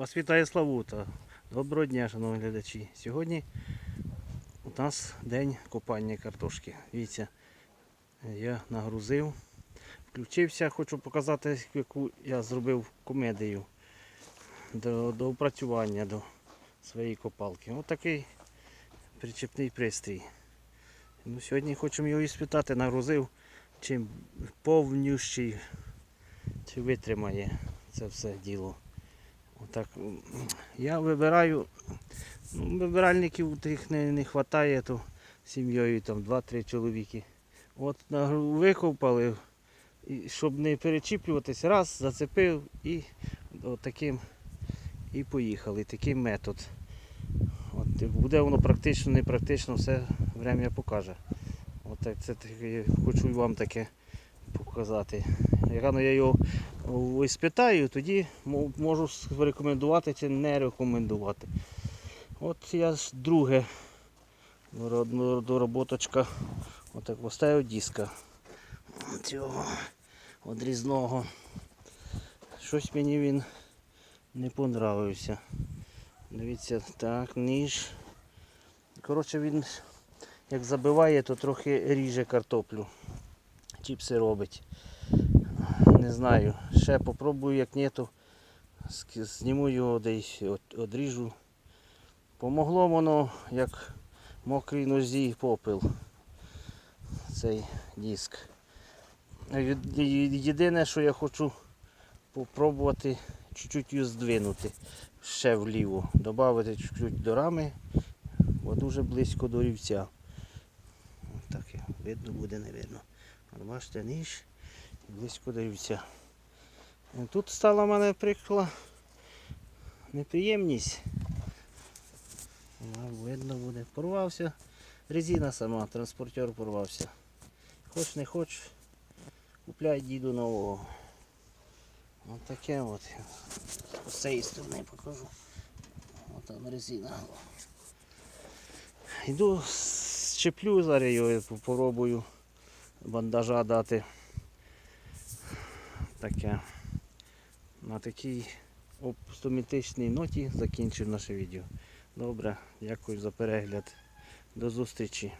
Вас вітає Славута. Доброго дня, шановні глядачі. Сьогодні у нас день копання картошки. Дивіться, я нагрузив, включився, хочу показати, яку я зробив комедію до, до опрацювання до своєї копалки. Ось такий причепний пристрій. Ну, сьогодні хочемо його іспитати, нагрузив, чим повнющий, чи витримає це все діло. Отак. Я вибираю, ну, вибиральників тих не, не вистачає, то сім'єю там 2-3 чоловіки. От викопали, і щоб не перечіплюватись, раз, зацепив і таким і поїхали. Такий метод. От, буде воно практично, не практично, все время покаже. От так, це таке, хочу вам таке показати. Рано я його о, іспитаю, тоді можу рекомендувати чи не рекомендувати. От я ж друге дороб- дороботочка. Отак поставив диска цього одрізного. Щось мені він не понравився. Дивіться, так, ніж. Коротше, він як забиває, то трохи ріже картоплю. Чіпси робить. Не знаю. Ще попробую, як ні, то зніму його десь, одріжу. Помогло воно, як мокрій нозі попил. Цей диск. Єдине, що я хочу попробувати чуть-чуть її здвинути ще вліво. Добавити чуть-чуть до рами, бо дуже близько до рівця. Так видно буде, не видно. Бачите, ніж близько до рівця. Тут стала в мене прикла неприємність. Видно буде. Порвався. Резина сама, транспортер порвався. Хоч не хоч, купляй діду нового. Ось таке от. З цієї сторони покажу. Ось там резина. Йду, щеплю зараз його, попробую бандажа дати. Таке. На такій оптимістичній ноті закінчив наше відео. Добре, дякую за перегляд. До зустрічі.